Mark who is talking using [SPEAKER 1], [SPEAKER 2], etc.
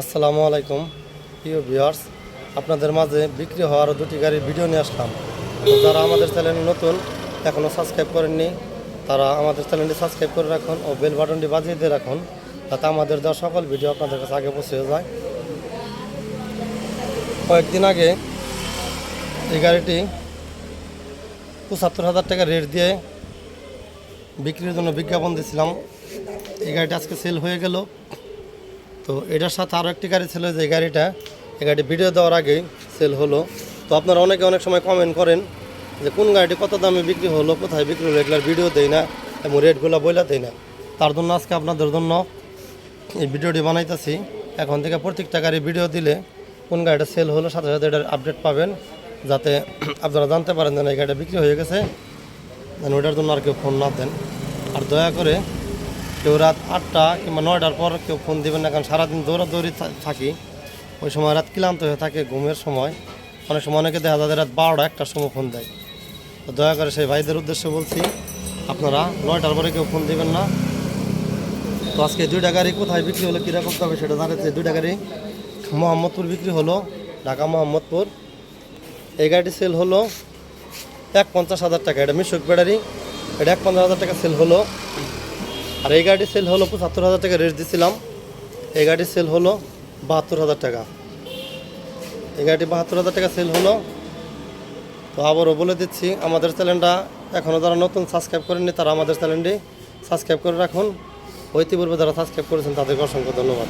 [SPEAKER 1] আসসালামু আলাইকুম, প্রিয় ভিউয়ার্স। আপনাদের মাঝে বিক্রি হওয়ার দুটি গাড়ির ভিডিও নিয়ে আসলাম। যারা আমাদের চ্যানেল নতুন এখনও সাবস্ক্রাইব করেননি, তারা আমাদের চ্যানেলটি সাবস্ক্রাইব করে রাখুন ও বেল বাটনটি বাজিয়ে দিয়ে রাখুন, যাতে আমাদের দেওয়া সকল ভিডিও আপনাদের কাছে আগে পৌঁছে যায়। কয়েকদিন আগে এই গাড়িটি পঁচাত্তর হাজার টাকা রেট দিয়ে বিক্রির জন্য বিজ্ঞাপন দিয়েছিলাম। এই গাড়িটা আজকে সেল হয়ে গেল। তো এটার সাথে আরও একটি গাড়ি ছিল যে গাড়িটা। এই গাড়ি ভিডিও দেওয়ার আগেই সেল হলো। তো আপনারা অনেকে অনেক সময় কমেন্ট করেন যে কোন গাড়িটি কত দামে বিক্রি হলো, কোথায় বিক্রি হলো, এগুলার ভিডিও দেয় না এবং রেটগুলো বইলা দেয় না। তার জন্য আজকে আপনাদের জন্য এই ভিডিওটি বানাইতেছি। এখন থেকে প্রত্যেকটা গাড়ি ভিডিও দিলে কোন গাড়িটা সেল হলো, সাথে সাথে এটার আপডেট পাবেন, যাতে আপনারা জানতে পারেন যে এই গাড়িটা বিক্রি হয়ে গেছে। যেন ওইটার জন্য আর কেউ ফোন না দেন। আর দয়া করে কেউ রাত আটটা কিংবা নয়টার পর কেউ ফোন দিবেন না, কারণ সারাদিন দৌড়াদৌড়ি থাকি। ওই সময় রাত ক্লান্ত হয়ে থাকে ঘুমের সময়। অনেক সময় অনেকে দেখা যায় রাত বারোটা একটার সময় ফোন দেয়। তো দয়া করে সেই ভাইদের উদ্দেশ্যে বলছি, আপনারা নয়টার পরে কেউ ফোন দিবেন না। তো আজকে দুইটা গাড়ি কোথায় বিক্রি হলো কীরকম হবে সেটা জানাতে দুইটা গাড়ি মোহাম্মদপুর বিক্রি হলো, ঢাকা মোহাম্মদপুর। এই গাড়িটি সেল হলো এক পঞ্চাশ হাজার টাকা। এটা মিশুক ব্যাটারি। এটা এক পঞ্চাশ হাজার টাকা সেল হলো। আর এই গাড়িটি সেল হলো পঁচাত্তর হাজার টাকা রেট দিছিলাম। এই গাড়ি সেল হলো বাহাত্তর হাজার টাকা। এই গাড়িটি বাহাত্তর হাজার টাকা সেল হলো। তো আবারও বলে দিচ্ছি, আমাদের চ্যানেলটা এখনও যারা নতুন সাবস্ক্রাইব করেননি, তারা আমাদের চ্যানেলটি সাবস্ক্রাইব করে রাখুন। ঐতিপূর্বে যারা সাবস্ক্রাইব করেছেন, তাদেরকে অসংখ্য ধন্যবাদ।